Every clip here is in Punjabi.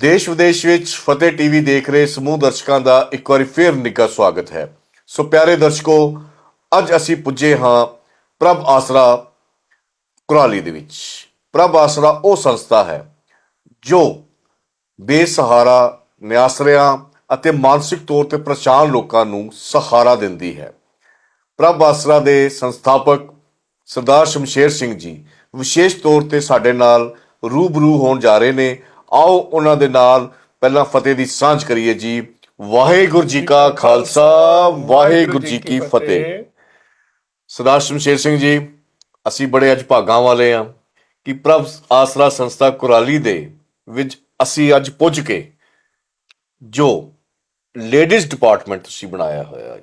ਦੇਸ਼ ਵਿਦੇਸ਼ ਵਿੱਚ ਫਤਿਹ ਟੀਵੀ ਦੇਖ ਰਹੇ ਸਮੂਹ ਦਰਸ਼ਕਾਂ ਦਾ ਇੱਕ ਵਾਰੀ ਫੇਰ ਨਿੱਘਾ ਸਵਾਗਤ ਹੈ। ਸੋ ਪਿਆਰੇ ਦਰਸ਼ਕੋ, ਅੱਜ ਅਸੀਂ ਪੁੱਜੇ ਹਾਂ ਪ੍ਰਭ ਆਸਰਾ ਕੁਰਾਲੀ ਦੇ ਵਿੱਚ। ਪ੍ਰਭ ਆਸਰਾ ਉਹ ਸੰਸਥਾ ਹੈ ਜੋ ਬੇਸਹਾਰਾ, ਨਿਆਸਰਿਆਂ ਅਤੇ ਮਾਨਸਿਕ ਤੌਰ ਤੇ ਪਰੇਸ਼ਾਨ ਲੋਕਾਂ ਨੂੰ ਸਹਾਰਾ ਦਿੰਦੀ ਹੈ। ਪ੍ਰਭ ਆਸਰਾ ਦੇ ਸੰਸਥਾਪਕ ਸਰਦਾਰ ਸ਼ਮਸ਼ੇਰ ਸਿੰਘ ਜੀ ਵਿਸ਼ੇਸ਼ ਤੌਰ ਤੇ ਸਾਡੇ ਨਾਲ ਰੂਬਰੂ ਹੋਣ ਜਾ ਰਹੇ ਨੇ। ਆਓ ਉਹਨਾਂ ਦੇ ਨਾਲ ਪਹਿਲਾਂ ਫਤਿਹ ਦੀ ਸਾਂਝ ਕਰੀਏ ਜੀ। ਵਾਹਿਗੁਰੂ ਜੀ ਕਾ ਖਾਲਸਾ, ਵਾਹਿਗੁਰੂ ਜੀ ਕੀ ਫਤਿਹ। ਸਰਦਾਰ ਸ਼ਮਸ਼ੇਰ ਸਿੰਘ ਜੀ, ਅਸੀਂ ਬੜੇ ਅੱਜ ਭਾਗਾਂ ਵਾਲੇ ਹਾਂ ਕਿ ਪ੍ਰਭ ਆਸਰਾ ਸੰਸਥਾ ਕੁਰਾਲੀ ਦੇ ਵਿੱਚ ਅਸੀਂ ਅੱਜ ਪੁੱਜ ਕੇ ਜੋ ਲੇਡੀਜ਼ ਡਿਪਾਰਟਮੈਂਟ ਤੁਸੀਂ ਬਣਾਇਆ ਹੋਇਆ ਹੈ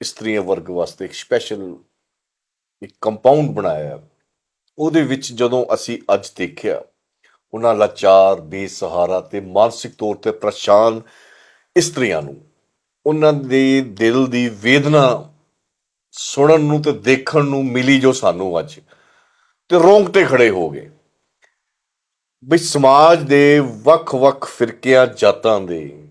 ਇਸਤਰੀਆਂ ਵਰਗ ਵਾਸਤੇ ਇੱਕ ਸਪੈਸ਼ਲ ਇੱਕ ਕੰਪਾਊਂਡ ਬਣਾਇਆ। ਉਹਦੇ ਵਿੱਚ ਜਦੋਂ ਅਸੀਂ ਅੱਜ ਦੇਖਿਆ ਉਹਨਾਂ ਲਾਚਾਰ, ਬੇਸਹਾਰਾ ਤੇ ਮਾਨਸਿਕ ਤੌਰ ਤੇ ਪਰੇਸ਼ਾਨ ਇਸਤਰੀਆਂ ਨੂੰ, ਉਹਨਾਂ ਦੇ ਦਿਲ ਦੀ ਵੇਦਨਾ ਸੁਣਨ ਨੂੰ ਤੇ ਦੇਖਣ ਨੂੰ ਮਿਲੀ ਜੋ ਸਾਨੂੰ ਅੱਜ। ਤੇ ਰੋਂਗਟੇ ਖੜੇ ਹੋ ਗਏ। ਵੀ ਸਮਾਜ ਦੇ ਵੱਖ-ਵੱਖ ਫਿਰਕਿਆਂ, ਜਾਤਾਂ ਦੇ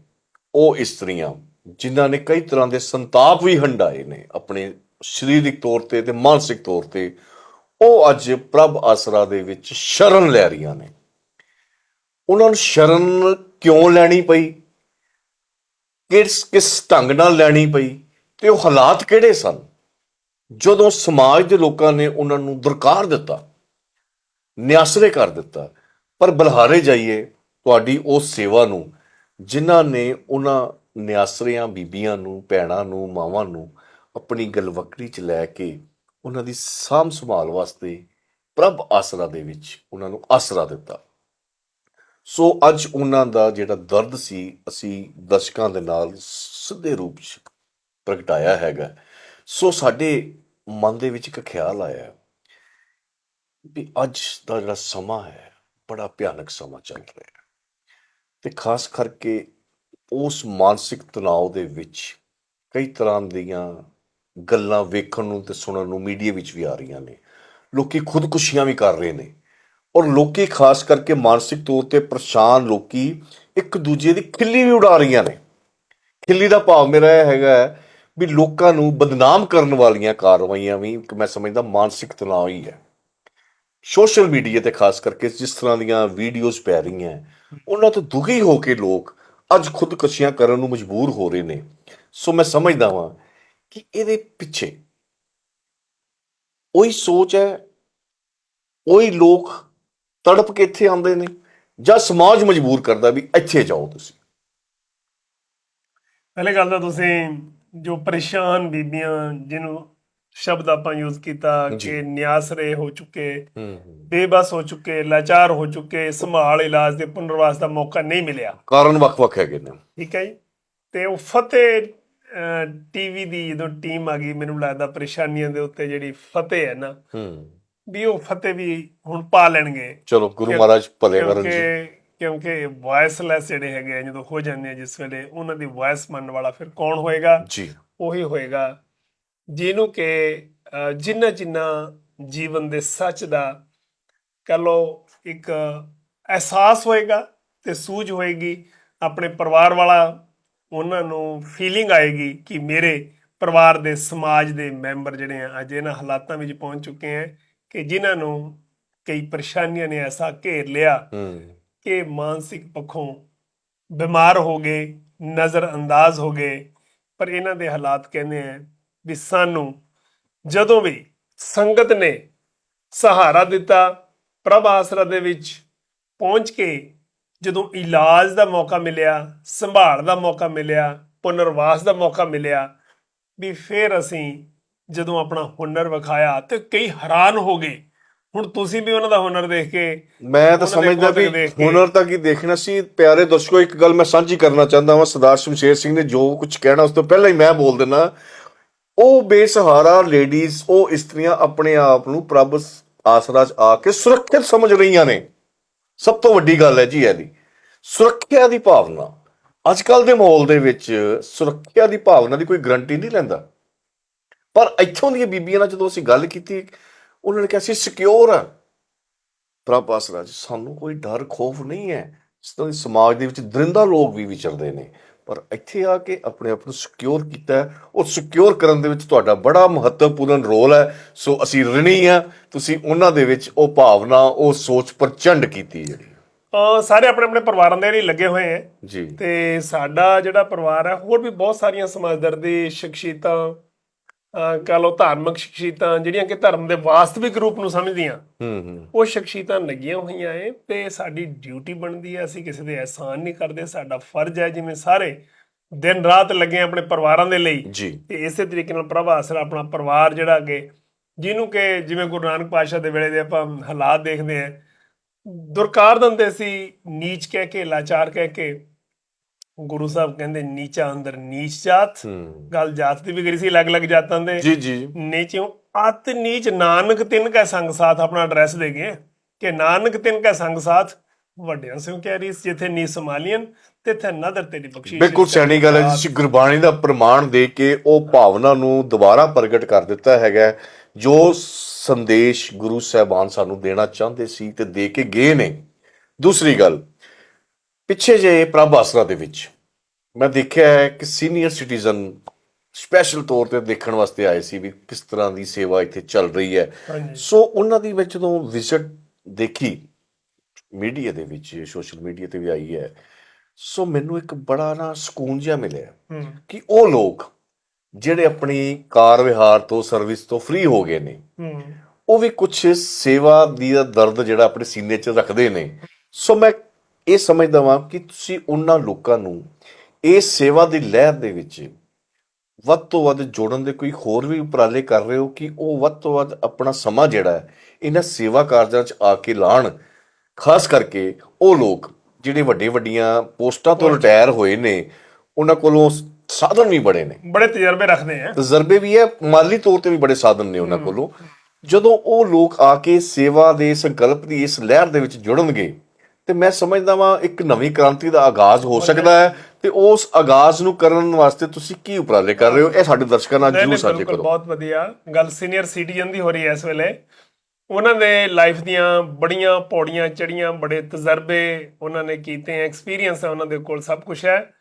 ਉਹ ਇਸਤਰੀਆਂ, ਜਿਨ੍ਹਾਂ ਨੇ ਕਈ ਤਰ੍ਹਾਂ ਦੇ ਸੰਤਾਪ ਵੀ ਹੰਡਾਏ ਨੇ ਆਪਣੇ ਸਰੀਰਕ ਤੌਰ ਤੇ ਤੇ ਮਾਨਸਿਕ ਤੌਰ ਤੇ, ਉਹ ਅੱਜ ਪ੍ਰਭ ਆਸਰਾ ਦੇ ਵਿੱਚ ਸ਼ਰਨ ਲੈ ਰਹੀਆਂ ਨੇ। ਉਹਨਾਂ ਨੂੰ ਸ਼ਰਨ ਕਿਉਂ ਲੈਣੀ ਪਈ? ਕਿਸ ਕਿਸ ਢੰਗ ਨਾਲ ਲੈਣੀ ਪਈ? ਤੇ ਉਹ ਹਾਲਾਤ ਕਿਹੜੇ ਸਨ? ਜਦੋਂ ਸਮਾਜ ਦੇ ਲੋਕਾਂ ਨੇ ਉਹਨਾਂ ਨੂੰ ਦਰਕਾਰ ਦਿੱਤਾ, ਨਿਆਸਰੇ ਕਰ ਦਿੱਤਾ, ਪਰ ਬਲਹਾਰੇ ਜਾਈਏ, ਤੁਹਾਡੀ ਉਹ ਸੇਵਾ ਨੂੰ, ਜਿਨ੍ਹਾਂ ਨੇ ਉਹਨਾਂ ਨਿਆਸਰਿਆਂ, ਬੀਬੀਆਂ ਨੂੰ, ਭੈਣਾਂ ਨੂੰ, ਮਾਵਾਂ ਨੂੰ ਆਪਣੀ ਗਲਵਕੜੀ 'ਚ ਲੈ ਕੇ ਉਹਨਾਂ ਦੀ ਸਾਂਭ ਸੰਭਾਲ ਵਾਸਤੇ ਪ੍ਰਭ ਆਸਰਾ ਦੇ ਵਿੱਚ ਉਹਨਾਂ ਨੂੰ ਆਸਰਾ ਦਿੱਤਾ। ਸੋ ਅੱਜ ਉਹਨਾਂ ਦਾ ਜਿਹੜਾ ਦਰਦ ਸੀ, ਅਸੀਂ ਦਰਸ਼ਕਾਂ ਦੇ ਨਾਲ ਸਿੱਧੇ ਰੂਪ 'ਚ ਪ੍ਰਗਟਾਇਆ ਹੈਗਾ। ਸੋ ਸਾਡੇ ਮਨ ਦੇ ਵਿੱਚ ਇੱਕ ਖਿਆਲ ਆਇਆ ਵੀ ਅੱਜ ਦਾ ਜਿਹੜਾ ਸਮਾਂ ਹੈ, ਬੜਾ ਭਿਆਨਕ ਸਮਾਂ ਚੱਲ ਰਿਹਾ ਹੈ। ਤੇ ਖਾਸ ਕਰਕੇ ਉਸ ਮਾਨਸਿਕ ਤਣਾਅ ਦੇ ਵਿੱਚ ਕਈ ਤਰ੍ਹਾਂ ਦੀਆਂ ਗੱਲਾਂ ਵੇਖਣ ਨੂੰ ਤੇ ਸੁਣਨ ਨੂੰ ਮੀਡੀਆ ਵਿੱਚ ਵੀ ਆ ਰਹੀਆਂ ਨੇ। ਲੋਕੀ ਖੁਦਕੁਸ਼ੀਆਂ ਵੀ ਕਰ ਰਹੇ ਨੇ। ਔਰ ਲੋਕੀ ਖਾਸ ਕਰਕੇ ਮਾਨਸਿਕ ਤੌਰ ਤੇ ਪਰੇਸ਼ਾਨ ਲੋਕੀ ਇੱਕ ਦੂਜੇ ਦੀ ਖਿੱਲੀ ਵੀ ਉਡਾ ਰਹੀਆਂ ਨੇ। ਖਿੱਲੀ ਦਾ ਭਾਵ ਮੇਰਾ ਇਹ ਹੈਗਾ ਹੈ ਵੀ ਲੋਕਾਂ ਨੂੰ ਬਦਨਾਮ ਕਰਨ ਵਾਲੀਆਂ ਕਾਰਵਾਈਆਂ ਵੀ ਮੈਂ ਸਮਝਦਾ ਮਾਨਸਿਕ ਤਣਾਅ ਹੀ ਹੈ। ਸੋਸ਼ਲ ਮੀਡੀਆ ਤੇ ਖਾਸ ਕਰਕੇ ਜਿਸ ਤਰ੍ਹਾਂ ਦੀਆਂ ਵੀਡੀਓਜ਼ ਪੈ ਰਹੀਆਂ ਉਹਨਾਂ ਤੋਂ ਦੁਖੀ ਹੋ ਕੇ ਲੋਕ ਅੱਜ ਖੁਦਕਸ਼ੀਆਂ ਕਰਨ ਨੂੰ ਮਜਬੂਰ ਹੋ ਰਹੇ ਨੇ। ਸੋ ਮੈਂ ਸਮਝਦਾ ਹਾਂ ਕਿ ਇਹਦੇ ਪਿੱਛੇ ਉਹੀ ਸੋਚ ਹੈ, ਉਹੀ ਲੋਕ ਤੜਪ ਕੇ ਇੱਥੇ ਆਉਂਦੇ ਨੇ ਜਾਂ ਸਮਾਜ ਮਜਬੂਰ ਕਰਦਾ ਵੀ ਇੱਥੇ ਜਾਓ ਤੁਸੀਂ। ਪਹਿਲੇ ਗੱਲ ਤਾਂ ਤੁਸੀਂ ਜੋ ਪਰੇਸ਼ਾਨ ਬੀਬੀਆਂ ਜਿਹਨੂੰ ਸ਼ਬਦ ਆਪਾਂ ਯੂਜ਼ ਕੀਤਾ। ਕਿ ਨਿਆਸਰੇ ਹੋ ਚੁੱਕੇ ਬੇਬਸ ਹੋ ਚੁੱਕੇ ਲਾਚਾਰ ਹੋ ਚੁੱਕੇ ਸੰਭਾਲ ਇਲਾਜ ਦੇ ਪੁਨਰਵਾਸ ਦਾ ਮੌਕਾ ਨਹੀਂ ਮਿਲਿਆ। ਕਾਰਨ ਵੱਖ-ਵੱਖ ਹੈਗੇ ਨੇ। ਠੀਕ ਹੈ ਜੀ? ਤੇ ਉਹ ਫਤਿਹ ਟੀਵੀ ਦੀ ਜਦੋਂ ਟੀਮ ਆ ਗਈ ਮੈਨੂੰ ਲੱਗਦਾ ਪਰੇਸ਼ਾਨੀਆਂ ਦੇ ਉੱਤੇ ਜਿਹੜੀ ਫਤਿਹ ਹੈ ਨਾ ਵੀ ਉਹ ਫਤਿਹ ਵੀ ਹੁਣ ਪਾ ਲੈਣਗੇ। ਚਲੋ ਗੁਰੂ ਮਹਾਰਾਜ ਭਲੇ ਕਰਨ ਜੀ। ਕਿਉਂਕਿ ਵਾਇਸਲੈਸ ਜਿਹੜੇ ਹੈਗੇ ਜਦੋਂ ਹੋ ਜਾਂਦੇ ਆ ਜਿਸ ਵੇਲੇ ਉਹਨਾਂ ਦੀ ਵਾਇਸ ਮੰਨਣ ਵਾਲਾ ਫਿਰ ਕੌਣ ਹੋਏਗਾ? ਜੀ। ਉਹੀ ਹੋਏਗਾ ਜਿਹਨੂੰ ਕਿ ਜਿੰਨਾ ਜਿੰਨਾ ਜੀਵਨ ਦੇ ਸੱਚ ਦਾ ਕਹ ਲੋ ਇੱਕ ਅਹਿਸਾਸ ਹੋਏਗਾ ਤੇ ਸੂਝ ਹੋਏਗੀ ਆਪਣੇ ਪਰਿਵਾਰ ਵਾਲਾ ਉਹਨਾਂ ਨੂੰ ਫੀਲਿੰਗ ਆਏਗੀ ਕਿ ਮੇਰੇ ਪਰਿਵਾਰ ਦੇ ਸਮਾਜ ਦੇ ਮੈਂਬਰ ਜਿਹੜੇ ਆ ਅੱਜ ਇਹਨਾਂ ਹਾਲਾਤਾਂ ਵਿੱਚ ਪਹੁੰਚ ਚੁੱਕੇ ਆ। ਕਿ ਜਿਨ੍ਹਾਂ ਨੂੰ ਕਈ ਪਰੇਸ਼ਾਨੀਆਂ ਨੇ ਐਸਾ ਘੇਰ ਲਿਆ ਕਿ ਮਾਨਸਿਕ ਪੱਖੋਂ ਬਿਮਾਰ ਹੋ ਗਏ ਨਜ਼ਰ ਅੰਦਾਜ਼ ਹੋ ਗਏ ਪਰ ਇਹਨਾਂ ਦੇ ਹਾਲਾਤ ਕਹਿੰਦੇ ਆ ਵੀ ਸਾਨੂੰ ਜਦੋਂ ਵੀ ਸੰਗਤ ਨੇ ਸਹਾਰਾ ਦਿੱਤਾ ਪ੍ਰਭ ਆਸਰਾ ਦੇ ਵਿੱਚ ਪਹੁੰਚ ਕੇ ਜਦੋਂ ਇਲਾਜ ਦਾ ਮੌਕਾ ਮਿਲਿਆ ਸੰਭਾਲ ਦਾ ਮੌਕਾ ਮਿਲਿਆ ਪੁਨਰਵਾਸ ਦਾ ਮੌਕਾ ਮਿਲਿਆ ਵੀ ਫਿਰ ਅਸੀਂ ਜਦੋਂ ਆਪਣਾ ਹੁਨਰ ਵਿਖਾਇਆ ਤੇ ਕਈ ਹੈਰਾਨ ਹੋ ਗਏ। ਹੁਣ ਤੁਸੀਂ ਵੀ ਉਹਨਾਂ ਦਾ ਹੁਨਰ ਦੇਖ ਕੇ ਮੈਂ ਤਾਂ ਸਮਝਦਾ ਵੀ ਹੁਨਰ ਤਾਂ ਕੀ ਦੇਖਣਾ ਸੀ? ਪਿਆਰੇ ਦਰਸ਼ਕੋ ਇੱਕ ਗੱਲ ਮੈਂ ਸਾਂਝੀ ਕਰਨਾ ਚਾਹੁੰਦਾ ਹਾਂ ਸਰਦਾਰ ਸ਼ਮਸ਼ੇਰ ਸਿੰਘ ਨੇ ਜੋ ਕੁਝ ਕਹਿਣਾ ਉਸ ਤੋਂ ਪਹਿਲਾਂ ਹੀ ਮੈਂ ਬੋਲ ਦਿੰਦਾ। ਉਹ ਬੇਸਹਾਰਾ ਲੇਡੀਜ਼ ਉਹ ਇਸਤਰੀਆਂ ਆਪਣੇ ਆਪ ਨੂੰ ਪ੍ਰਭ ਆਸਰਾ 'ਚ ਆ ਕੇ ਸੁਰੱਖਿਅਤ ਸਮਝ ਰਹੀਆਂ ਨੇ। ਸਭ ਤੋਂ ਵੱਡੀ ਗੱਲ ਹੈ ਜੀ ਇਹਦੀ ਸੁਰੱਖਿਆ ਦੀ ਭਾਵਨਾ। ਅੱਜ ਕੱਲ ਦੇ ਮਾਹੌਲ ਦੇ ਵਿੱਚ ਸੁਰੱਖਿਆ ਦੀ ਭਾਵਨਾ ਦੀ ਕੋਈ ਗਰੰਟੀ ਨਹੀਂ ਲੈਂਦਾ। ਪਰ ਇੱਥੋਂ ਦੀਆਂ ਬੀਬੀਆਂ ਨਾਲ ਜਦੋਂ ਅਸੀਂ ਗੱਲ ਕੀਤੀ ਉਹਨਾਂ ਨੇ ਕਿਹਾ ਸੀ ਸਿਕਿਉਰ ਆ। ਪ੍ਰਭ ਆਸਰਾ ਜੀ ਸਾਨੂੰ ਕੋਈ ਡਰ ਖੋਫ ਨਹੀਂ ਹੈ। ਇਸ ਤਰ੍ਹਾਂ ਦੀ ਸਮਾਜ ਦੇ ਵਿੱਚ ਦਰਿੰਦਾ ਲੋਕ ਵੀ ਵਿਚਰਦੇ ਨੇ। ਪਰ ਇੱਥੇ ਆ ਕੇ ਆਪਣੇ ਆਪ ਨੂੰ ਸਿਕਿਉਰ ਕੀਤਾ। ਉਹ ਸਿਕਿਉਰ ਕਰਨ ਦੇ ਵਿੱਚ ਤੁਹਾਡਾ ਬੜਾ ਮਹੱਤਵਪੂਰਨ ਰੋਲ ਹੈ। ਸੋ ਅਸੀਂ ਰਿਣੀ ਆ ਤੁਸੀਂ ਉਹਨਾਂ ਦੇ ਵਿੱਚ ਉਹ ਭਾਵਨਾ ਉਹ ਸੋਚ ਪ੍ਰਚੰਡ ਕੀਤੀ ਜਿਹੜੀ ਸਾਰੇ ਆਪਣੇ ਆਪਣੇ ਪਰਿਵਾਰਾਂ ਦੇ ਲਈ ਲੱਗੇ ਹੋਏ ਹੈ। ਜੀ। ਤੇ ਸਾਡਾ ਜਿਹੜਾ ਪਰਿਵਾਰ ਹੈ ਹੋਰ ਵੀ ਬਹੁਤ ਸਾਰੀਆਂ ਸਮਾਜਦਰਦੀ ਸ਼ਖਸੀਅਤਾਂ ਅਹ ਕਹ ਲਓ ਧਾਰਮਿਕ ਸ਼ਖਸੀਅਤਾਂ ਜਿਹੜੀਆਂ ਕਿ ਧਰਮ ਦੇ ਵਾਸਤਵਿਕ ਰੂਪ ਨੂੰ ਸਮਝਦੀਆਂ ਹੂੰ ਹੂੰ। ਉਹ ਸ਼ਖਸੀਅਤਾਂ ਲੱਗੀਆਂ ਹੋਈਆਂ ਏ ਤੇ ਸਾਡੀ ਡਿਊਟੀ ਬਣਦੀ ਹੈ ਅਸੀਂ ਕਿਸੇ ਦੇ ਅਹਿਸਾਨ ਨਹੀਂ ਕਰਦੇ ਸਾਡਾ ਫਰਜ਼ ਹੈ ਜਿਵੇਂ ਸਾਰੇ ਦਿਨ ਰਾਤ ਲੱਗੇ ਆਪਣੇ ਪਰਿਵਾਰਾਂ ਦੇ ਲਈ ਜੀ। ਤੇ ਇਸੇ ਤਰੀਕੇ ਨਾਲ ਪ੍ਰਭ ਆਸਰਾ ਆਪਣਾ ਪਰਿਵਾਰ ਜਿਹੜਾ ਅੱਗੇ ਜਿਹਨੂੰ ਕਿ ਜਿਵੇਂ ਗੁਰੂ ਨਾਨਕ ਪਾਤਸ਼ਾਹ ਦੇ ਵੇਲੇ ਦੇ ਆਪਾਂ ਹਾਲਾਤ ਦੇਖਦੇ ਆ ਦੁਰਕਾਰ ਦਿੰਦੇ ਸੀ ਨੀਚ ਕਹਿ ਕੇ ਲਾਚਾਰ ਕਹਿ ਕੇ ਗੁਰੂ ਸਾਹਿਬ ਕਹਿੰਦੇ ਨੀਚਾ ਅੰਦਰ ਨੀਚ ਜਾਤ। ਗੱਲ ਜਾਤ ਦੀ ਵੀ ਕਰੀ ਸੀ ਅਲੱਗ-ਅਲੱਗ ਜਾਤਾਂ ਦੇ। ਜੀ ਜੀ। ਨੀਚਿਓ ਅਤ ਨੀਚ ਨਾਨਕ ਤਿੰਨ ਕੈ ਸੰਗ ਸਾਥ ਆਪਣਾ ਐਡਰੈਸ ਦੇ ਗਏ ਕਿ ਨਾਨਕ ਤਿੰਨ ਕੈ ਸੰਗ ਸਾਥ। ਵੱਡਿਆਂ ਸਿਓ ਕਹਿ ਰਹੀ ਜਿੱਥੇ ਨੀ ਸਮਾਲੀਅਨ ਤਿੱਥੇ ਨਦਰ ਤੇਰੀ ਬਖਸ਼ਿਸ਼ ਬਿਲਕੁਲ ਸਿਆਣੀ ਗੱਲ ਹੈ ਤੁਸੀਂ ਗੁਰਬਾਣੀ ਦਾ ਪ੍ਰਮਾਣ ਦੇ ਕੇ ਉਹ ਭਾਵਨਾ ਨੂੰ ਦੁਬਾਰਾ ਪ੍ਰਗਟ ਕਰ ਦਿੱਤਾ ਹੈਗਾ। ਜੋ ਸੰਦੇਸ਼ ਗੁਰੂ ਸਾਹਿਬਾਨ ਸਾਨੂੰ ਦੇਣਾ ਚਾਹੁੰਦੇ ਸੀ ਤੇ ਦੇ ਕੇ ਗਏ ਨੇ। ਦੂਸਰੀ ਗੱਲ ਪਿੱਛੇ ਜੇ ਪ੍ਰਭ ਆਸਰਾ ਦੇ ਵਿੱਚ ਮੈਂ ਦੇਖਿਆ ਹੈ ਕਿ ਸੀਨੀਅਰ ਸਿਟੀਜ਼ਨ ਸਪੈਸ਼ਲ ਤੌਰ ਤੇ ਦੇਖਣ ਵਾਸਤੇ ਆਏ ਸੀ ਵੀ ਕਿਸ ਤਰ੍ਹਾਂ ਦੀ ਸੇਵਾ ਇੱਥੇ ਚੱਲ ਰਹੀ ਹੈ। ਸੋ ਉਹਨਾਂ ਦੀ ਵਿੱਚ ਜਦੋਂ ਵਿਜ਼ਿਟ ਦੇਖੀ ਮੀਡੀਆ ਦੇ ਵਿੱਚ ਸੋਸ਼ਲ ਮੀਡੀਆ ਤੇ ਵੀ ਆਈ ਹੈ ਸੋ ਮੈਨੂੰ ਇੱਕ ਬੜਾ ਨਾ ਸਕੂਨ ਜਿਹਾ ਮਿਲਿਆ ਕਿ ਉਹ ਲੋਕ ਜਿਹੜੇ ਆਪਣੀ ਕਾਰ ਵਿਹਾਰ ਤੋਂ ਸਰਵਿਸ ਤੋਂ ਫ੍ਰੀ ਹੋ ਗਏ ਨੇ ਉਹ ਵੀ ਕੁਝ ਸੇਵਾ ਦੀ ਦਾ ਦਰਦ ਜਿਹੜਾ ਆਪਣੇ ਸੀਨੇ 'ਚ ਰੱਖਦੇ ਨੇ। ਸੋ ਮੈਂ ਇਹ ਸਮਝਦਾ ਵਾਂ ਕਿ ਤੁਸੀਂ ਉਹਨਾਂ ਲੋਕਾਂ ਨੂੰ ਇਸ ਸੇਵਾ ਦੀ ਲਹਿਰ ਦੇ ਵਿੱਚ ਵੱਧ ਤੋਂ ਵੱਧ ਜੋੜਨ ਦੇ ਕੋਈ ਹੋਰ ਵੀ ਉਪਰਾਲੇ ਕਰ ਰਹੇ ਹੋ ਕਿ ਉਹ ਵੱਧ ਤੋਂ ਵੱਧ ਆਪਣਾ ਸਮਾਂ ਜਿਹੜਾ ਹੈ ਇਹਨਾਂ ਸੇਵਾ ਕਾਰਜਾਂ 'ਚ ਆ ਕੇ ਲਾਣ। ਖਾਸ ਕਰਕੇ ਉਹ ਲੋਕ ਜਿਹੜੇ ਵੱਡੇ ਵੱਡੀਆਂ ਪੋਸਟਾਂ ਤੋਂ ਰਿਟਾਇਰ ਹੋਏ ਨੇ ਉਹਨਾਂ ਕੋਲੋਂ ਸਾਧਨ ਵੀ ਬੜੇ ਨੇ। ਬੜੇ ਤਜਰਬੇ ਰੱਖਦੇ ਆ। ਤਜਰਬੇ ਵੀ ਹੈ ਮਾਲੀ ਤੌਰ ਤੇ ਵੀ ਬੜੇ ਸਾਧਨ ਨੇ ਉਹਨਾਂ ਕੋਲੋਂ। ਜਦੋਂ ਉਹ ਲੋਕ ਆ ਕੇ ਸੇਵਾ ਦੇ ਸੰਕਲਪ ਦੀ ਇਸ ਲਹਿਰ ਦੇ ਵਿੱਚ ਜੁੜਨਗੇ ਤੇ ਮੈਂ ਸਮਝਦਾ ਵਾਂ ਇੱਕ ਨਵੀਂ ਕ੍ਰਾਂਤੀ ਦਾ ਆਗਾਜ਼ ਹੋ ਸਕਦਾ ਹੈ ਤੇ ਉਸ ਆਗਾਜ਼ ਨੂੰ ਕਰਨ ਵਾਸਤੇ ਤੁਸੀਂ ਕੀ ਉਪਰਾਲੇ ਕਰ ਰਹੇ ਹੋ? ਇਹ ਸਾਡੇ ਦਰਸ਼ਕਾਂ ਨਾਲ ਜਰੂਰ ਸਾਂਝੇ ਕਰੋ। ਬਹੁਤ ਵਧੀਆ। ਗੱਲ ਸੀਨੀਅਰ ਸਿਟੀਜ਼ਨ ਦੀ ਹੋ ਰਹੀ ਹੈ ਇਸ ਵੇਲੇ। ਉਹਨਾਂ ਦੇ ਲਾਈਫ ਦੀਆਂ ਬੜੀਆਂ ਪੌੜੀਆਂ ਚੜੀਆਂ ਬੜੇ ਤਜਰਬੇ ਉਹਨਾਂ ਨੇ ਕੀਤੇ ਆ ਐਕਸਪੀਰੀਅੰਸ ਹੈ ਉਹਨਾਂ ਦੇ ਕੋਲ ਸਭ ਕੁਝ ਹੈ।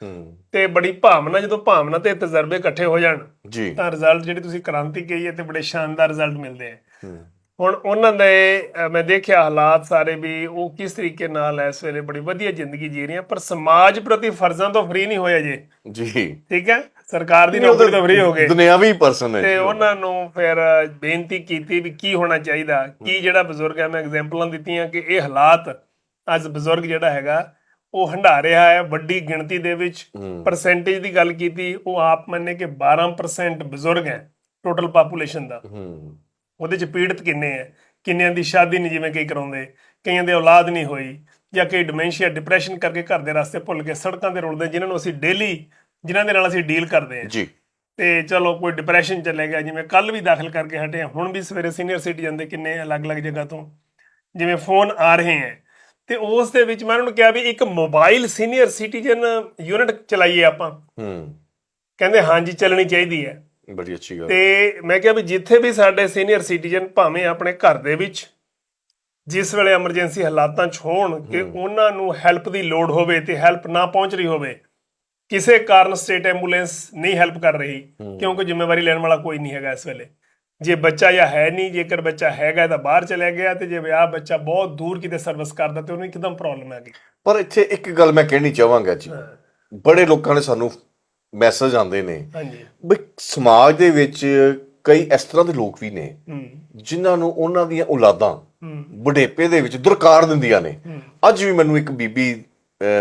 ਤੇ ਬੜੀ ਭਾਵਨਾ ਜਦੋਂ ਭਾਵਨਾ ਤੇ ਤਜਰਬੇ ਇਕੱਠੇ ਹੋ ਜਾਣ ਜੀ। ਤਾਂ ਰਿਜ਼ਲਟ ਜਿਹੜੀ ਤੁਸੀਂ ਕ੍ਰਾਂਤੀ ਕਹੀ ਹੈ ਤੇ ਬੜੇ ਸ਼ਾਨਦਾਰ ਰਿਜ਼ਲਟ ਮਿਲਦੇ ਆ ਹੂੰ। ਹੁਣ ਉਹਨਾਂ ਦੇ ਮੈਂ ਦੇਖਿਆ ਹਾਲਾਤ ਸਾਰੇ ਵੀ ਉਹ ਕਿਸ ਤਰੀਕੇ ਨਾਲ ਇਸ ਵੇਲੇ ਬੜੀ ਵਧੀਆ ਜ਼ਿੰਦਗੀ ਜੀ ਰਹੇ ਆ ਪਰ ਸਮਾਜ ਪ੍ਰਤੀ ਫਰਜ਼ਾਂ ਤੋਂ ਫ੍ਰੀ ਨਹੀਂ ਹੋਇਆ ਜੇ। ਜੀ। ਠੀਕ ਹੈ? ਸਰਕਾਰ ਦੀ ਨੌਕਰੀ ਤੋਂ ਫ੍ਰੀ ਹੋ ਗਏ। ਦੁਨਿਆਵੀ ਪਰਸਨ ਹੈ ਤੇ ਉਹਨਾਂ ਨੂੰ ਫਿਰ ਬੇਨਤੀ ਕੀਤੀ ਵੀ ਕੀ ਹੋਣਾ ਚਾਹੀਦਾ ਕੀ ਜਿਹੜਾ ਬਜ਼ੁਰਗ ਹੈ ਮੈਂ ਐਗਜ਼ਾਮਪਲਾਂ ਦਿੱਤੀਆਂ ਕਿ ਇਹ ਹਾਲਾਤ ਅੱਜ ਬਜ਼ੁਰਗ ਜਿਹੜਾ ਹੈਗਾ ਉਹ ਹੰਡਾ ਰਿਹਾ ਹੈ ਵੱਡੀ ਗਿਣਤੀ ਦੇ ਵਿੱਚ। ਪਰਸੈਂਟੇਜ ਦੀ ਗੱਲ ਕੀਤੀ ਉਹ ਆਪ ਮੰਨੇ ਕਿ 12% ਬਜ਼ੁਰਗ ਹੈ ਟੋਟਲ ਪਾਪੂਲੇਸ਼ਨ ਦਾ। ਉਹਦੇ ਚ ਪੀੜਤ ਕਿੰਨੇ ਹੈ ਕਿੰਨਿਆਂ ਦੀ ਸ਼ਾਦੀ ਨਹੀਂ ਜਿਵੇਂ ਕਈ ਕਰਾਉਂਦੇ? ਕਈਆਂ ਦੇ ਔਲਾਦ ਨਹੀਂ ਹੋਈ ਜਾਂ ਕਈ ਡਿਮੈਂਸ਼ੀਆ ਡਿਪਰੈਸ਼ਨ ਕਰਕੇ ਘਰ ਦੇ ਰਸਤੇ ਭੁੱਲ ਕੇ ਸੜਕਾਂ ਤੇ ਰੁਲਦੇ ਜਿਨ੍ਹਾਂ ਨੂੰ ਅਸੀਂ ਡੇਲੀ ਜਿਨ੍ਹਾਂ ਦੇ ਨਾਲ ਅਸੀਂ ਡੀਲ ਕਰਦੇ ਹਾਂ ਜੀ। ਤੇ ਚਲੋ ਕੋਈ ਡਿਪਰੈਸ਼ਨ ਚੱਲੇ ਗਿਆ ਜਿਵੇਂ ਕੱਲ ਵੀ ਦਾਖਲ ਕਰਕੇ ਹਟੇ ਹੁਣ ਵੀ ਸਵੇਰੇ ਸੀਨੀਅਰ ਸਿਟੀਜ਼ਨ ਦੇ ਕਿੰਨੇ ਅਲੱਗ-ਅਲੱਗ ਜਗ੍ਹਾ ਤੋਂ? ਜਿਵੇਂ ਫੋਨ ਆ ਰਹੇ ਹੈ ਤੇ ਉਸ ਦੇ ਵਿੱਚ ਮੈਂ ਉਹਨਾਂ ਨੂੰ ਕਿਹਾ ਵੀ ਇੱਕ ਮੋਬਾਈਲ ਸੀਨੀਅਰ ਸਿਟੀਜ਼ਨ ਯੂਨਿਟ ਚਲਾਈਏ ਆਪਾਂ। ਹੂੰ। ਕਹਿੰਦੇ ਹਾਂਜੀ ਚੱਲਣੀ ਚਾਹੀਦੀ ਹੈ। ਬੜੀ ਅੱਛੀ ਗੱਲ। ਤੇ ਮੈਂ ਕਿਹਾ ਵੀ ਜਿੱਥੇ ਵੀ ਸਾਡੇ ਸੀਨੀਅਰ ਸਿਟੀਜ਼ਨ ਭਾਵੇਂ ਆਪਣੇ ਘਰ ਦੇ ਵਿੱਚ ਜਿਸ ਵੇਲੇ ਐਮਰਜੈਂਸੀ ਹਾਲਾਤਾਂ 'ਚ ਹੋਣ ਕਿ ਉਹਨਾਂ ਨੂੰ ਹੈਲਪ ਦੀ ਲੋੜ ਹੋਵੇ ਤੇ ਹੈਲਪ ਨਾ ਪਹੁੰਚ ਰਹੀ ਹੋਵੇ ਕਿਸੇ ਕਾਰਨ ਸਟੇਟ ਐਂਬੂਲੈਂਸ ਨਹੀਂ ਹੈਲਪ ਕਰ ਰਹੀ ਕਿਉਂਕਿ ਜ਼ਿੰਮੇਵਾਰੀ ਲੈਣ ਵਾਲਾ ਕੋਈ ਨਹੀਂ ਹੈਗਾ ਇਸ ਵੇਲੇ। ਜੇ ਬੱਚਾ ਜਾਂ ਹੈ ਨਹੀਂ ਜੇਕਰ ਬੱਚਾ ਹੈਗਾ ਤਾਂ ਬਾਹਰ ਚਲਿਆ ਗਿਆ ਤੇ ਜੇ ਵਿਆਹ ਬੱਚਾ ਬਹੁਤ ਦੂਰ ਕਿਤੇ ਸਰਵਿਸ ਕਰਦਾ ਤੇ ਉਹਨੂੰ ਇੱਕਦਮ ਪ੍ਰੋਬਲਮ ਹੈਗੀ ਪਰ ਇੱਥੇ ਇੱਕ ਗੱਲ ਮੈਂ ਕਹਿਣੀ ਚਾਹਾਂਗਾ ਜੀ। ਬੜੇ ਲੋਕਾਂ ਨੇ ਸਾਨੂੰ ਮੈਸੇਜ ਆਉਂਦੇ ਨੇ। ਹਾਂਜੀ। ਵੀ ਸਮਾਜ ਦੇ ਵਿੱਚ ਕਈ ਇਸ ਤਰ੍ਹਾਂ ਦੇ ਲੋਕ ਵੀ ਨੇ ਜਿਨ੍ਹਾਂ ਨੂੰ ਉਹਨਾਂ ਦੀਆਂ ਔਲਾਦਾਂ ਬੁਢੇਪੇ ਦੇ ਵਿੱਚ ਦੁਰਕਾਰ ਦਿੰਦੀਆਂ ਨੇ। ਅੱਜ ਵੀ ਮੈਨੂੰ ਇੱਕ ਬੀਬੀ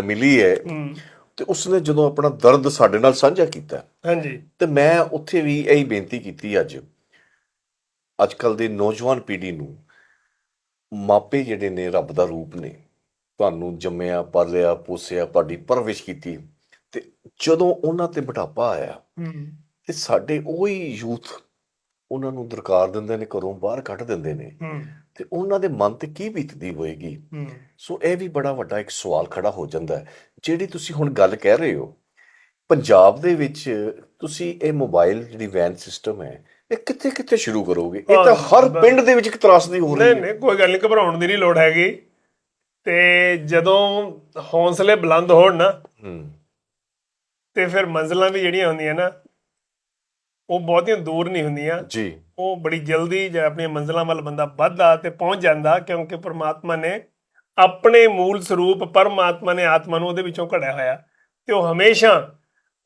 ਮਿਲੀ ਹੈ ਹੂੰ। ਤੇ ਉਸਨੇ ਜਦੋਂ ਆਪਣਾ ਦਰਦ ਸਾਡੇ ਨਾਲ ਸਾਂਝਾ ਕੀਤਾ ਹਾਂਜੀ। ਤੇ ਮੈਂ ਉੱਥੇ ਵੀ ਇਹੀ ਬੇਨਤੀ ਕੀਤੀ ਅੱਜ। ਅੱਜ ਕੱਲ ਦੇ ਨੌਜਵਾਨ ਪੀੜ੍ਹੀ ਨੂੰ ਮਾਪੇ ਜਿਹੜੇ ਨੇ ਰੱਬ ਦਾ ਰੂਪ ਨੇ ਤੁਹਾਨੂੰ ਜੰਮਿਆ ਪਾਲਿਆ ਪੋਸਿਆ ਤੁਹਾਡੀ ਪਰਵਿਸ਼ ਕੀਤੀ। ਤੇ ਜਦੋਂ ਉਹਨਾਂ ਤੇ ਬੁਢਾਪਾ ਆਇਆ ਹੂੰ। ਤੇ ਸਾਡੇ ਉਹੀ ਯੂਥ ਉਹਨਾਂ ਨੂੰ ਦਰਕਾਰ ਦਿੰਦੇ ਨੇ ਘਰੋਂ ਬਾਹਰ ਕੱਢ ਦਿੰਦੇ ਨੇ। ਹੂੰ। ਤੇ ਉਹਨਾਂ ਦੇ ਮਨ ਤੇ ਕੀ ਬੀਤਦੀ ਹੋਏਗੀ? ਹੂੰ। ਸੋ ਇਹ ਵੀ ਬੜਾ ਵੱਡਾ ਇੱਕ ਸਵਾਲ ਖੜਾ ਹੋ ਜਾਂਦਾ ਹੈ। ਜਿਹੜੀ ਤੁਸੀਂ ਹੁਣ ਗੱਲ ਕਹਿ ਰਹੇ ਹੋ ਪੰਜਾਬ ਦੇ ਵਿੱਚ ਤੁਸੀਂ ਇਹ ਮੋਬਾਈਲ ਜਿਹੜੀ ਵੈਨ ਸਿਸਟਮ ਹੈ ਇਹ ਕਿੱਥੇ ਕਿੱਥੇ ਸ਼ੁਰੂ ਕਰੋਗੇ? ਇਹ ਤਾਂ ਹਰ ਪਿੰਡ ਦੇ ਵਿੱਚ ਇੱਕ ਤਰਾਸਦੀ ਹੋ ਰਹੀ ਨਹੀਂ ਹੈ। ਨਹੀਂ ਕੋਈ ਗੱਲ ਨਹੀਂ ਘਬਰਾਉਣ ਦੀ ਨਹੀਂ ਲੋੜ ਹੈਗੀ। ਤੇ ਜਦੋਂ ਹੌਸਲੇ ਬੁਲੰਦ ਹੋਣ ਨਾ ਹੂੰ। ਤੇ ਫਿਰ ਮੰਜ਼ਲਾਂ ਵੀ ਜਿਹੜੀਆਂ ਹੁੰਦੀਆਂ ਨਾ ਉਹ ਬਹੁਤੀਆਂ ਦੂਰ ਨਹੀਂ ਹੁੰਦੀਆਂ। ਜੀ। ਉਹ ਬੜੀ ਜਲਦੀ ਜੇ ਆਪਣੀਆਂ ਮੰਜ਼ਲਾਂ ਵੱਲ ਬੰਦਾ ਵੱਧਦਾ ਤੇ ਪਹੁੰਚ ਜਾਂਦਾ ਕਿਉਂਕਿ ਪ੍ਰਮਾਤਮਾ ਨੇ ਆਪਣੇ ਮੂਲ ਸਰੂਪ ਪਰਮਾਤਮਾ ਨੇ ਆਤਮਾ ਨੂੰ ਉਹਦੇ ਵਿੱਚੋਂ ਘੜਿਆ ਹੋਇਆ। ਤੇ ਉਹ ਹਮੇਸ਼ਾ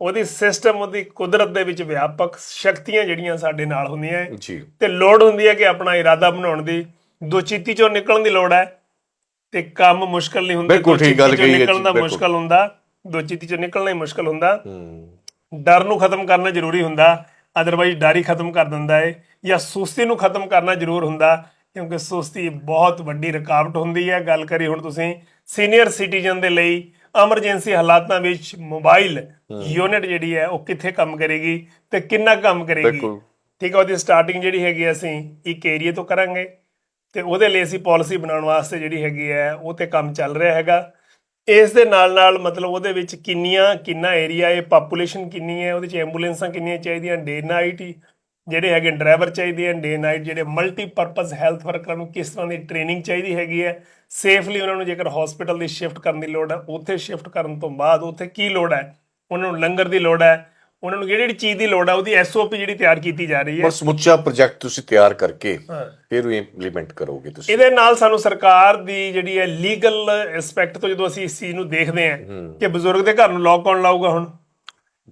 ਉਹਦੀ ਸਿਸਟਮ ਉਹਦੀ ਕੁਦਰਤ ਦੇ ਵਿੱਚ ਵਿਆਪਕ ਸ਼ਕਤੀਆਂ ਜਿਹੜੀਆਂ ਸਾਡੇ ਨਾਲ ਹੁੰਦੀਆਂ ਹੈ। ਜੀ। ਤੇ ਲੋੜ ਹੁੰਦੀ ਹੈ ਕਿ ਆਪਣਾ ਇਰਾਦਾ ਬਣਾਉਣ ਦੀ। ਦੁਚਿੱਤੀ ਚੋਂ ਨਿਕਲਣ ਦੀ ਲੋੜ ਹੈ ਤੇ ਕੰਮ ਮੁਸ਼ਕਲ ਨਹੀਂ ਹੁੰਦਾ ਬਿਲਕੁਲ ਠੀਕ ਗੱਲ ਕਹੀ ਹੈ ਜੀ, ਨਿਕਲਣ। ਮੁਸ਼ਕਲ ਹੁੰਦਾ। ਦੁਚਿੱਤੀ ਚੋਂ ਨਿਕਲਣਾ ਹੀ ਮੁਸ਼ਕਲ ਹੁੰਦਾ। ਡਰ ਨੂੰ ਖਤਮ ਕਰਨਾ ਜ਼ਰੂਰੀ ਹੁੰਦਾ। ਅਦਰਵਾਈਜ਼ ਡਰ ਹੀ ਖਤਮ ਕਰ ਦਿੰਦਾ ਹੈ ਜਾਂ ਸੁਸਤੀ ਨੂੰ ਖਤਮ ਕਰਨਾ ਜ਼ਰੂਰ ਹੁੰਦਾ ਕਿਉਂਕਿ ਸੁਸਤੀ ਬਹੁਤ ਵੱਡੀ ਰੁਕਾਵਟ ਹੁੰਦੀ ਹੈ। ਗੱਲ ਕਰੀ ਹੁਣ ਤੁਸੀਂ ਸੀਨੀਅਰ ਸਿਟੀਜ਼ਨ ਦੇ ਲਈ ਐਮਰਜੈਂਸੀ ਹਾਲਾਤਾਂ ਵਿੱਚ ਮੋਬਾਈਲ ਯੂਨਿਟ ਜਿਹੜੀ ਹੈ ਉਹ ਕਿੱਥੇ ਕੰਮ ਕਰੇਗੀ ਤੇ ਕਿੰਨਾ ਕੰਮ ਕਰੇਗੀ। ਠੀਕ ਹੈ ਉਹਦੀ ਸਟਾਰਟਿੰਗ ਜਿਹੜੀ ਹੈਗੀ ਅਸੀਂ ਇੱਕ ਏਰੀਆ ਤੋਂ ਕਰਾਂਗੇ। ਤੇ ਉਹਦੇ ਲਈ ਅਸੀਂ ਪਾਲਿਸੀ ਬਣਾਉਣ ਵਾਸਤੇ ਜਿਹੜੀ ਹੈਗੀ ਹੈ ਉਹ ਤੇ ਕੰਮ ਚੱਲ ਰਿਹਾ ਹੈਗਾ। ਇਸ ਦੇ ਨਾਲ ਨਾਲ ਮਤਲਬ ਉਹਦੇ ਵਿੱਚ ਕਿੰਨੀਆਂ, ਕਿੰਨਾ ਏਰੀਆ ਹੈ ਪਾਪੂਲੇਸ਼ਨ ਕਿੰਨੀ ਹੈ, ਉਹਦੇ ਚ ਐਂਬੂਲੈਂਸਾਂ ਕਿੰਨੀਆਂ ਚਾਹੀਦੀਆਂ ਡੇ ਨਾਈਟ ਜਿਹੜੇ ਹੈਗੇ ਡਰਾਈਵਰ ਚਾਹੀਦੇ ਹਨ ਡੇ ਨਾਈਟ ਜਿਹੜੇ ਮਲਟੀਪਰਪਸ ਹੈਲਥ ਵਰਕਰਾਂ ਨੂੰ ਕਿਸ ਤਰ੍ਹਾਂ ਦੀ ਟ੍ਰੇਨਿੰਗ ਚਾਹੀਦੀ ਹੈਗੀ ਹੈ ਸੇਫਲੀ ਉਹਨਾਂ ਨੂੰ ਜੇਕਰ ਹਸਪੀਟਲ ਦੀ ਸ਼ਿਫਟ ਕਰਨ ਦੀ ਲੋੜ ਹੈ, ਉੱਥੇ ਸ਼ਿਫਟ ਕਰਨ ਤੋਂ ਬਾਅਦ ਉੱਥੇ ਕੀ ਲੋੜ ਹੈ, ਉਹਨਾਂ ਨੂੰ ਲੰਗਰ ਦੀ ਲੋੜ ਹੈ ਉਹਨਾਂ ਨੂੰ ਜਿਹੜੀ ਜਿਹੜੀ ਚੀਜ਼ ਦੀ ਲੋੜ ਹੈ ਉਹਦੀ ਐਸਓਪੀ ਜਿਹੜੀ ਤਿਆਰ ਕੀਤੀ ਜਾ ਰਹੀ ਹੈ। ਪਰ ਸਮੁੱਚਾ ਪ੍ਰੋਜੈਕਟ ਤੁਸੀਂ ਤਿਆਰ ਕਰਕੇ ਫਿਰ ਉਹ ਇੰਪਲੀਮੈਂਟ ਕਰੋਗੇ ਤੁਸੀਂ। ਇਹਦੇ ਨਾਲ ਸਾਨੂੰ ਸਰਕਾਰ ਦੀ ਜਿਹੜੀ ਹੈ ਲੀਗਲ ਐਸਪੈਕਟ ਤੋਂ ਜਦੋਂ ਅਸੀਂ ਇਸ ਚੀਜ਼ ਨੂੰ ਦੇਖਦੇ ਹਾਂ ਕਿ ਬਜ਼ੁਰਗ ਦੇ ਘਰ ਨੂੰ ਲੋਕ ਕੌਣ ਲਾਊਗਾ ਹੁਣ?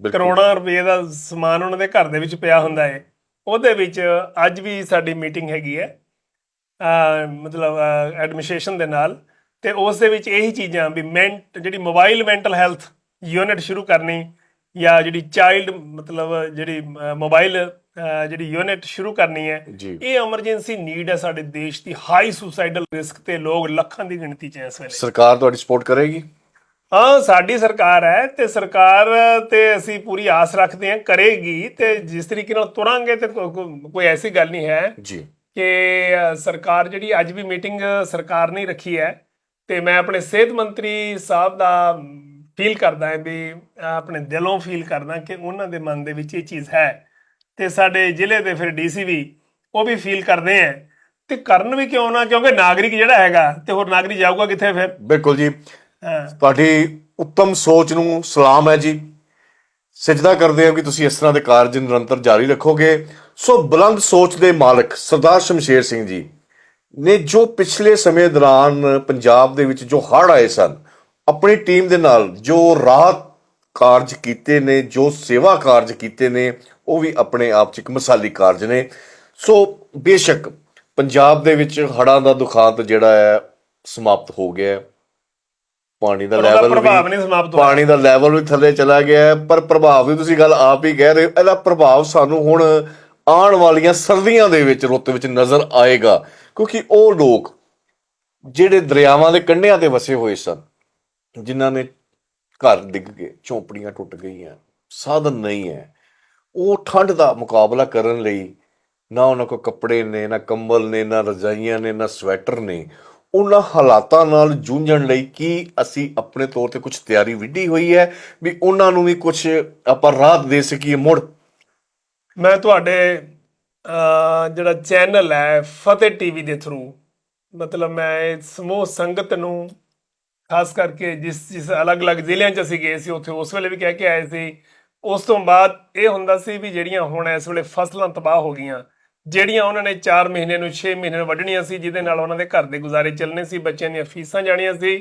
ਕਰੋੜਾਂ ਰੁਪਏ ਦਾ ਸਮਾਨ ਉਹਨਾਂ ਦੇ ਘਰ ਦੇ ਵਿੱਚ ਪਿਆ ਹੁੰਦਾ ਹੈ। ਉਹਦੇ ਵਿੱਚ ਅੱਜ ਵੀ ਸਾਡੀ ਮੀਟਿੰਗ ਹੈਗੀ ਹੈ ਮਤਲਬ ਐਡਮਿਨਿਸਟ੍ਰੇਸ਼ਨ ਦੇ ਨਾਲ। ਤੇ ਉਸ ਦੇ ਵਿੱਚ ਇਹੀ ਚੀਜ਼ਾਂ ਵੀ ਮੈਂਟ ਜਿਹੜੀ ਮੋਬਾਈਲ ਮੈਂਟਲ ਹੈਲਥ ਯੂਨਿਟ ਸ਼ੁਰੂ ਕਰਨੀ ਜਾਂ ਜਿਹੜੀ ਚਾਈਲਡ ਮਤਲਬ ਜਿਹੜੀ ਮੋਬਾਈਲ ਜਿਹੜੀ ਯੂਨਿਟ ਸ਼ੁਰੂ ਕਰਨੀ ਹੈ। ਇਹ ਐਮਰਜੈਂਸੀ ਨੀਡ ਹੈ ਸਾਡੇ ਦੇਸ਼ ਦੀ ਹਾਈ ਸੁਸਾਈਡਲ ਰਿਸਕ ਤੇ ਲੋਕ ਲੱਖਾਂ ਦੀ ਗਿਣਤੀ 'ਚ ਹੈ ਇਸ ਵੇਲੇ। ਸਰਕਾਰ ਤੁਹਾਡੀ ਸਪੋਰਟ ਕਰੇਗੀ? ਹਾਂ ਸਾਡੀ ਸਰਕਾਰ ਹੈ ਤੇ ਸਰਕਾਰ ਤੇ ਅਸੀਂ ਪੂਰੀ ਆਸ ਰੱਖਦੇ ਹਾਂ ਕਰੇਗੀ ਤੇ ਜਿਸ ਤਰੀਕੇ ਨਾਲ ਤੁਰਾਂਗੇ ਤੇ ਕੋਈ ਐਸੀ ਗੱਲ ਨਹੀਂ ਹੈ ਜੀ। ਕਿ ਸਰਕਾਰ ਜਿਹੜੀ ਅੱਜ ਵੀ ਮੀਟਿੰਗ ਸਰਕਾਰ ਨੇ ਰੱਖੀ ਹੈ ਤੇ ਮੈਂ ਆਪਣੇ ਸਿਹਤ ਮੰਤਰੀ ਸਾਹਿਬ ਦਾ ਫੀਲ ਕਰਦਾ ਹਾਂ ਵੀ ਆਪਣੇ ਦਿਲੋਂ ਫੀਲ ਕਰਦਾ ਕਿ ਉਹਨਾਂ ਦੇ ਮਨ ਦੇ ਵਿੱਚ ਇਹ ਚੀਜ਼ ਹੈ। ਤੇ ਸਾਡੇ ਜ਼ਿਲ੍ਹੇ ਦੇ ਫਿਰ ਡੀਸੀ ਵੀ ਉਹ ਵੀ ਫੀਲ ਕਰਦੇ ਆ ਤੇ ਕਰਨ ਵੀ ਕਿਉਂ ਨਾ? ਕਿਉਂਕਿ ਨਾਗਰਿਕ ਜਿਹੜਾ ਹੈਗਾ ਤੇ ਹੋਰ ਨਾਗਰਿਕ ਜਾਊਗਾ ਕਿੱਥੇ ਫਿਰ? ਬਿਲਕੁਲ ਜੀ। ਤੁਹਾਡੀ ਉੱਤਮ ਸੋਚ ਨੂੰ ਸਲਾਮ ਹੈ ਜੀ। ਸਜਦਾ ਕਰਦੇ ਹਾਂ ਕਿ ਤੁਸੀਂ ਇਸ ਤਰ੍ਹਾਂ ਦੇ ਕਾਰਜ ਨਿਰੰਤਰ ਜਾਰੀ ਰੱਖੋਗੇ। ਸੋ ਬੁਲੰਦ ਸੋਚ ਦੇ ਮਾਲਕ ਸਰਦਾਰ ਸ਼ਮਸ਼ੇਰ ਸਿੰਘ ਜੀ ਨੇ ਜੋ ਪਿਛਲੇ ਸਮੇਂ ਦੌਰਾਨ ਪੰਜਾਬ ਦੇ ਵਿੱਚ ਜੋ ਹੜ੍ਹ ਆਏ ਸਨ ਆਪਣੀ ਟੀਮ ਦੇ ਨਾਲ ਜੋ ਰਾਹਤ ਕਾਰਜ ਕੀਤੇ ਨੇ ਜੋ ਸੇਵਾ ਕਾਰਜ ਕੀਤੇ ਨੇ ਉਹ ਵੀ ਆਪਣੇ ਆਪ 'ਚ ਇੱਕ ਮਿਸਾਲੀ ਕਾਰਜ ਨੇ। ਸੋ ਬੇਸ਼ੱਕ ਪੰਜਾਬ ਦੇ ਵਿੱਚ ਹੜ੍ਹਾਂ ਦਾ ਦੁਖਾਂਤ ਜਿਹੜਾ ਹੈ ਸਮਾਪਤ ਹੋ ਗਿਆ ਹੈ। ਪਾਣੀ ਦਾ ਲੈਵਲ ਪ੍ਰਭਾਵ ਨਹੀਂ ਸਮਾਪਤ ਹੋਇਆ। ਪਾਣੀ ਦਾ ਲੈਵਲ ਵੀ ਥੱਲੇ ਚਲਾ ਗਿਆ ਹੈ, ਪਰ ਪ੍ਰਭਾਵ ਵੀ ਤੁਸੀਂ ਗੱਲ ਆਪ ਹੀ ਕਹਿ ਰਹੇ ਹੋ ਇਹਦਾ ਪ੍ਰਭਾਵ ਸਾਨੂੰ ਹੁਣ ਆਉਣ ਵਾਲੀਆਂ ਸਰਦੀਆਂ ਦੇ ਵਿੱਚ ਰੁੱਤ ਵਿੱਚ ਨਜ਼ਰ ਆਏਗਾ। ਕਿਉਂਕਿ ਉਹ ਲੋਕ ਜਿਹੜੇ ਦਰਿਆਵਾਂ ਦੇ ਕੰਢਿਆਂ ਤੇ ਵਸੇ ਹੋਏ ਸਨ ਜਿਨ੍ਹਾਂ ਨੇ ਘਰ ਡਿੱਗ ਗਏ, ਝੋਪੜੀਆਂ ਟੁੱਟ ਗਈਆਂ, ਸਾਧਨ ਨਹੀਂ ਹੈ। ਉਹ ਠੰਡ ਦਾ ਮੁਕਾਬਲਾ ਕਰਨ ਲਈ ਨਾ ਉਹਨਾਂ ਕੋਲ ਕੱਪੜੇ ਨੇ, ਨਾ ਕੰਬਲ ਨੇ, ਨਾ ਰਜ਼ਾਈਆਂ ਨੇ, ਨਾ ਸਵੈਟਰ ਨੇ। ਉਹਨਾਂ ਹਾਲਾਤਾਂ ਨਾਲ ਜੂਝਣ ਲਈ ਕੀ ਅਸੀਂ ਆਪਣੇ ਤੌਰ ਤੇ ਕੁਝ ਤਿਆਰੀ ਵਿੱਢੀ ਹੋਈ ਹੈ? ਵੀ ਉਹਨਾਂ ਨੂੰ ਵੀ ਕੁਝ ਆਪਾਂ ਰਾਹਤ ਦੇ ਸਕੀਏ ਮੁੜ। ਮੈਂ ਤੁਹਾਡੇ ਜਿਹੜਾ ਚੈਨਲ ਹੈ ਫਤਿਹ ਟੀਵੀ ਦੇ ਥਰੂ, ਮਤਲਬ ਮੈਂ ਸਮੂਹ ਸੰਗਤ ਨੂੰ ਖਾਸ ਕਰਕੇ ਜਿਸ ਜਿਸ ਅਲੱਗ-ਅਲੱਗ ਜ਼ਿਲ੍ਹਿਆਂ 'ਚ ਅਸੀਂ ਗਏ ਸੀ ਉੱਥੇ ਉਸ ਵੇਲੇ ਵੀ ਕਹਿ ਕੇ ਆਏ ਸੀ। ਉਸ ਤੋਂ ਬਾਅਦ ਇਹ ਹੁੰਦਾ ਸੀ ਵੀ ਜਿਹੜੀਆਂ ਹੁਣ ਇਸ ਵੇਲੇ ਫਸਲਾਂ ਤਬਾਹ ਹੋ ਗਈਆਂ ਜਿਹੜੀਆਂ ਉਹਨਾਂ ਨੇ 4 ਮਹੀਨੇ ਨੂੰ 6 ਮਹੀਨੇ ਨੂੰ ਵੱਢਣੀਆਂ ਸੀ ਜਿਹਦੇ ਨਾਲ ਉਹਨਾਂ ਦੇ ਘਰ ਦੇ ਗੁਜ਼ਾਰੇ ਚੱਲਣੇ ਸੀ ਬੱਚਿਆਂ ਦੀਆਂ ਫੀਸਾਂ ਜਾਣੀਆਂ ਸੀ।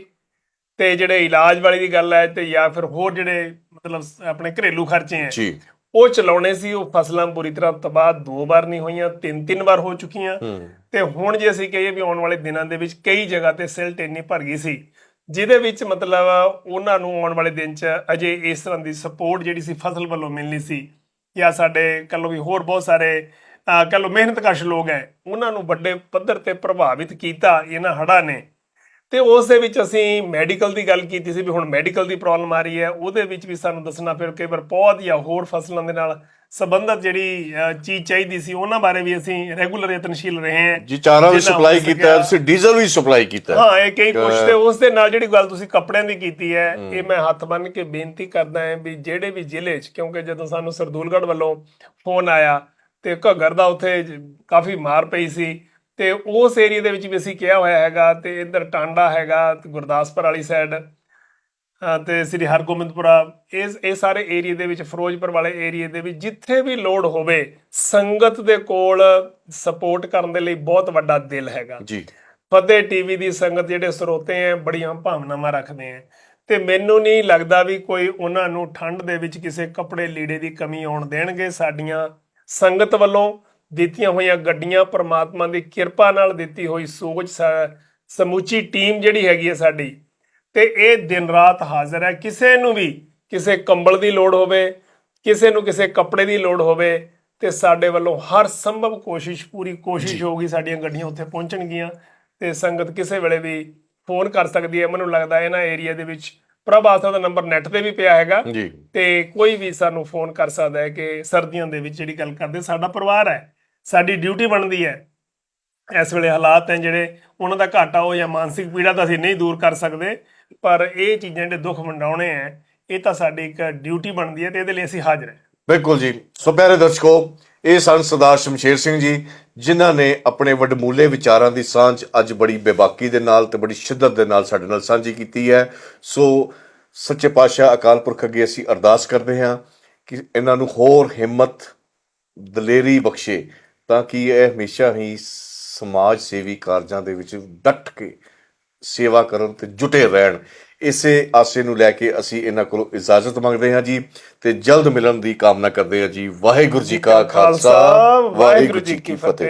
ਤੇ ਜਿਹੜੇ ਇਲਾਜ ਵਾਲੀ ਦੀ ਗੱਲ ਹੈ ਤੇ ਜਾਂ ਫਿਰ ਹੋਰ ਜਿਹੜੇ ਮਤਲਬ ਆਪਣੇ ਘਰੇਲੂ ਖਰਚੇ ਹੈ ਜੀ। ਉਹ ਚਲਾਉਣੇ ਸੀ ਉਹ ਫਸਲਾਂ ਪੂਰੀ ਤਰ੍ਹਾਂ ਤਬਾਹ ਦੋ ਵਾਰ ਨਹੀਂ ਹੋਈਆਂ ਤਿੰਨ ਤਿੰਨ ਵਾਰ ਹੋ ਚੁੱਕੀਆਂ। ਤੇ ਹੁਣ ਜੇ ਅਸੀਂ ਕਹੀਏ ਵੀ ਆਉਣ ਵਾਲੇ ਦਿਨਾਂ ਦੇ ਵਿੱਚ ਕਈ ਜਗ੍ਹਾ ਤੇ ਸਿਲਟ ਇੰਨੀ ਭਰ ਗਈ ਸੀ ਜਿਹਦੇ ਵਿੱਚ ਮਤਲਬ ਉਹਨਾਂ ਨੂੰ ਆਉਣ ਵਾਲੇ ਦਿਨ 'ਚ ਅਜੇ ਇਸ ਤਰ੍ਹਾਂ ਦੀ ਸਪੋਰਟ ਜਿਹੜੀ ਸੀ ਫਸਲ ਵੱਲੋਂ ਮਿਲਣੀ ਸੀ ਜਾਂ ਸਾਡੇ ਕਹ ਲਓ ਵੀ ਹੋਰ ਬਹੁਤ ਸਾਰੇ, ਅਹ ਕਹ ਲਓ ਮਿਹਨਤਕਸ਼ ਲੋਕ ਹੈ, ਉਹਨਾਂ ਨੂੰ ਵੱਡੇ ਪੱਧਰ ਤੇ ਪ੍ਰਭਾਵਿਤ ਕੀਤਾ ਇਹਨਾਂ ਹੜ੍ਹਾਂ ਨੇ। ਤੇ ਉਸ ਦੇ ਵਿੱਚ ਅਸੀਂ ਮੈਡੀਕਲ ਦੀ ਗੱਲ ਕੀਤੀ ਸੀ ਵੀ ਹੁਣ ਮੈਡੀਕਲ ਦੀ ਪ੍ਰੋਬਲਮ ਆ ਰਹੀ ਹੈ, ਉਹਦੇ ਵਿੱਚ ਵੀ ਸਾਨੂੰ ਦੱਸਣਾ ਫਿਰ ਕਈ ਵਾਰ ਪੌਦ ਜਾਂ ਹੋਰ ਫਸਲਾਂ ਦੇ ਨਾਲ ਸੰਬੰਧਤ ਜਿਹੜੀ ਚੀਜ਼ ਚਾਹੀਦੀ ਸੀ ਉਹਨਾਂ ਬਾਰੇ ਵੀ ਅਸੀਂ ਰੈਗੂਲਰ ਯਤਨਸ਼ੀਲ ਰਹੇ ਹਾਂ ਜੀ ਚਾਰਾ ਵੀ ਸਪਲਾਈ ਕੀਤਾ। ਤੁਸੀਂ ਡੀਜ਼ਲ ਵੀ ਸਪਲਾਈ ਕੀਤਾ ਹੈ। ਇਹ ਕਈ ਕੁਛ ਤੇ ਉਸ ਦੇ ਨਾਲ ਜਿਹੜੀ ਗੱਲ ਤੁਸੀਂ ਕੱਪੜਿਆਂ ਦੀ ਕੀਤੀ ਹੈ ਇਹ ਮੈਂ ਹੱਥ ਬੰਨ ਕੇ ਬੇਨਤੀ ਕਰਦਾ ਹਾਂ ਵੀ ਜਿਹੜੇ ਵੀ ਜ਼ਿਲ੍ਹੇ 'ਚ ਕਿਉਂਕਿ ਜਦੋਂ ਸਾਨੂੰ ਸਰਦੂਲਗੜ੍ਹ ਵੱਲੋਂ ਫੋਨ ਆਇਆ ਤੇ ਘੱਗਰ ਦਾ ਉੱਥੇ ਕਾਫੀ ਮਾਰ ਪਈ ਸੀ ਤੇ ਉਸ ਏਰੀਆ ਦੇ ਵਿੱਚ ਵੀ ਅਸੀਂ ਕਿਹਾ ਹੋਇਆ ਹੈਗਾ ਤੇ ਇੱਧਰ ਟਾਂਡਾ ਹੈਗਾ ਗੁਰਦਾਸਪੁਰ ਵਾਲੀ ਸਾਈਡ ਤੇ ਸ੍ਰੀ ਹਰਗੋਬਿੰਦਪੁਰਾ ਇਹ ਇਹ ਸਾਰੇ ਏਰੀਆ ਦੇ ਵਿੱਚ ਫਿਰੋਜ਼ਪੁਰ ਵਾਲੇ ਏਰੀਆ ਦੇ ਵਿੱਚ ਜਿੱਥੇ ਵੀ ਲੋੜ ਹੋਵੇ ਸੰਗਤ ਦੇ ਕੋਲ ਸਪੋਰਟ ਕਰਨ ਦੇ ਲਈ ਬਹੁਤ ਵੱਡਾ ਦਿਲ ਹੈਗਾ। ਜੀ। ਫਤਿਹ ਟੀਵੀ ਦੀ ਸੰਗਤ ਜਿਹੜੇ ਸਰੋਤੇ ਐ ਬੜੀਆਂ ਭਾਵਨਾਵਾਂ ਰੱਖਦੇ ਐ ਤੇ ਮੈਨੂੰ ਨਹੀਂ ਲੱਗਦਾ ਵੀ ਕੋਈ ਉਹਨਾਂ ਨੂੰ ਠੰਡ ਦੇ ਵਿੱਚ ਕਿਸੇ ਕੱਪੜੇ ਲੀੜੇ ਦੀ ਕਮੀ ਆਉਣ ਦੇਣਗੇ। ਸਾਡੀਆਂ ਸੰਗਤ ਵੱਲੋਂ ਦਿੱਤੀਆਂ ਹੋਈਆਂ ਗੱਡੀਆਂ ਪ੍ਰਮਾਤਮਾ ਦੀ ਕਿਰਪਾ ਨਾਲ ਦਿੱਤੀ ਹੋਈ ਸੋਚ ਸਮੁੱਚੀ ਟੀਮ ਜਿਹੜੀ ਹੈਗੀ ਹੈ ਸਾਡੀ ਤੇ ਇਹ ਦਿਨ ਰਾਤ ਹਾਜ਼ਰ ਹੈ। ਕਿਸੇ ਨੂੰ ਵੀ ਕਿਸੇ ਕੰਬਲ ਦੀ ਲੋੜ ਹੋਵੇ ਕਿਸੇ ਨੂੰ ਕਿਸੇ ਕੱਪੜੇ ਦੀ ਲੋੜ ਹੋਵੇ ਤੇ ਸਾਡੇ ਵੱਲੋਂ ਹਰ ਸੰਭਵ ਕੋਸ਼ਿਸ਼ ਪੂਰੀ ਕੋਸ਼ਿਸ਼ ਹੋਊਗੀ ਸਾਡੀਆਂ ਗੱਡੀਆਂ ਉੱਥੇ ਪਹੁੰਚਣਗੀਆਂ ਤੇ ਸੰਗਤ ਕਿਸੇ ਵੇਲੇ ਵੀ ਫੋਨ ਕਰ ਸਕਦੀ ਹੈ। ਮੈਨੂੰ ਲੱਗਦਾ ਇਹਨਾਂ ਏਰੀਆ ਦੇ ਵਿੱਚ ਪ੍ਰਭ ਆਸਰਾ ਦਾ ਨੰਬਰ ਨੈਟ ਤੇ ਵੀ ਪਿਆ ਹੈਗਾ। ਤੇ ਕੋਈ ਵੀ ਸਾਨੂੰ ਫੋਨ ਕਰ ਸਕਦਾ ਹੈ ਕਿ ਸਰਦੀਆਂ ਦੇ ਵਿੱਚ ਜਿਹੜੀ ਗੱਲ ਕਰਦੇ ਸਾਡਾ ਪਰਿਵਾਰ ਹੈ ਸਾਡੀ ਡਿਊਟੀ ਬਣਦੀ ਹੈ। ਇਸ ਵੇਲੇ ਹਾਲਾਤ ਹੈ ਜਿਹੜੇ ਉਹਨਾਂ ਦਾ ਘਾਟਾ ਹੋ ਜਾਂ ਮਾਨਸਿਕ ਪੀੜਾ ਤਾਂ ਅਸੀਂ ਨਹੀਂ ਦੂਰ ਕਰ ਸਕਦੇ। ਪਰ ਇਹ ਚੀਜ਼ਾਂ ਜਿਹੜੇ ਦੁੱਖ ਵੰਡਾਉਣੇ ਆ, ਇਹ ਤਾਂ ਸਾਡੀ ਇੱਕ ਡਿਊਟੀ ਬਣਦੀ ਹੈ ਤੇ ਇਹਦੇ ਲਈ ਅਸੀਂ ਹਾਜ਼ਰ ਹਾਂ ਬਿਲਕੁਲ ਜੀ। ਸੋ ਪਿਆਰੇ ਦਰਸ਼ਕੋ, ਇਹ ਸਨ ਸਰਦਾਰ ਸ਼ਮਸ਼ੇਰ ਸਿੰਘ ਜੀ, ਜਿਨ੍ਹਾਂ ਨੇ ਆਪਣੇ ਵਡਮੂਲੇ ਵਿਚਾਰਾਂ ਦੀ ਸਾਂਝ ਅੱਜ ਬੜੀ ਬੇਬਾਕੀ ਦੇ ਨਾਲ ਤੇ ਬੜੀ ਸ਼ਿੱਦਤ ਦੇ ਨਾਲ ਸਾਡੇ ਨਾਲ ਸਾਂਝੀ ਕੀਤੀ ਹੈ। ਸੋ ਸੱਚੇ ਪਾਤਸ਼ਾਹ ਅਕਾਲ ਪੁਰਖ ਅੱਗੇ ਅਸੀਂ ਅਰਦਾਸ ਕਰਦੇ ਹਾਂ ਕਿ ਇਹਨਾਂ ਨੂੰ ਹੋਰ ਹਿੰਮਤ, ਦਲੇਰੀ ਬਖਸ਼ੇ ਤਾਂ ਕਿ ਇਹ ਹਮੇਸ਼ਾ ਹੀ ਸਮਾਜ ਸੇਵੀ ਕਾਰਜਾਂ ਦੇ ਵਿੱਚ ਡਟ ਕੇ ਸੇਵਾ ਕਰਨ ਤੇ ਜੁਟੇ ਰਹਿਣ ਇਸੇ ਆਸੇ ਨੂੰ ਲੈ ਕੇ ਅਸੀਂ ਇਹਨਾਂ ਕੋਲੋਂ ਇਜਾਜ਼ਤ ਮੰਗਦੇ ਹਾਂ ਜੀ ਤੇ ਜਲਦ ਮਿਲਣ ਦੀ ਕਾਮਨਾ ਕਰਦੇ ਹਾਂ ਜੀ। ਵਾਹਿਗੁਰੂ ਜੀ ਕਾ ਖਾਲਸਾ ਵਾਹਿਗੁਰੂ ਜੀ ਕੀ ਫਤਿਹ।